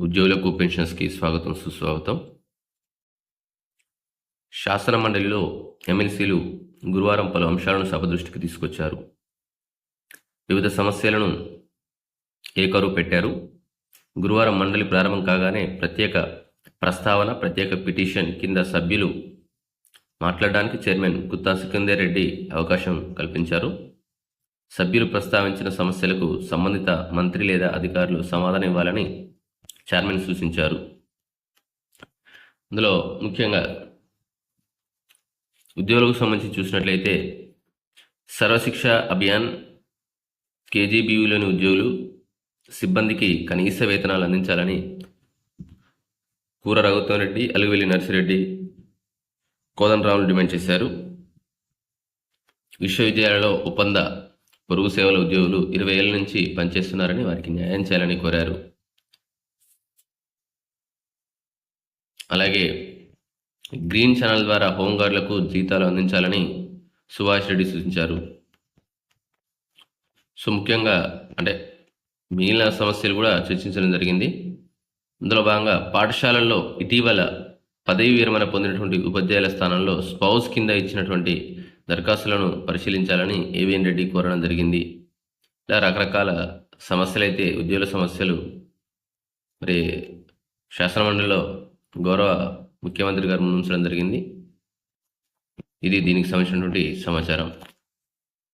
ఉద్యోగులకు పెన్షన్స్కి స్వాగతం సుస్వాగతం. శాసన మండలిలో ఎమ్మెల్సీలు గురువారం పలు అంశాలను సభ దృష్టికి తీసుకొచ్చారు. వివిధ సమస్యలను ఏకరువు పెట్టారు. గురువారం మండలి ప్రారంభం కాగానే ప్రత్యేక ప్రస్తావన ప్రత్యేక పిటిషన్ కింద సభ్యులు మాట్లాడడానికి చైర్మన్ గుత్తా సికందర్ రెడ్డి అవకాశం కల్పించారు. సభ్యులు ప్రస్తావించిన సమస్యలకు సంబంధిత మంత్రి లేదా అధికారులు సమాధానం ఇవ్వాలని చైర్మన్ సూచించారు. అందులో ముఖ్యంగా ఉద్యోగులకు సంబంధించి చూసినట్లయితే సర్వశిక్ష అభియాన్ కేజీబీయూలోని ఉద్యోగులు సిబ్బందికి కనీస వేతనాలు అందించాలని కూర రఘుత్వం రెడ్డి అలుగువెల్లి నర్సిరెడ్డి కోదండరాములు డిమాండ్ చేశారు. విశ్వవిద్యాలయాలలో ఒప్పంద పొరుగు సేవల ఉద్యోగులు ఇరవై ఏళ్ళ నుంచి పనిచేస్తున్నారని వారికి న్యాయం చేయాలని కోరారు. అలాగే గ్రీన్ ఛానల్ ద్వారా హోంగార్డులకు జీతాలు అందించాలని సుభాష్ రెడ్డి సూచించారు. సో ముఖ్యంగా అంటే మిగిలిన సమస్యలు కూడా చర్చించడం జరిగింది. అందులో భాగంగా పాఠశాలల్లో ఇటీవల పదవి విరమణ పొందినటువంటి ఉపాధ్యాయుల స్థానంలో స్పౌస్ కింద ఇచ్చినటువంటి దరఖాస్తులను పరిశీలించాలని ఏవిఎన్ రెడ్డి కోరడం జరిగింది. ఇలా రకరకాల సమస్యలైతే ఉద్యోగుల సమస్యలు మరి శాసనమండలిలో గౌరవ ముఖ్యమంత్రి గారు ముందుంచడం జరిగింది. ఇది దీనికి సంబంధించినటువంటి సమాచారం.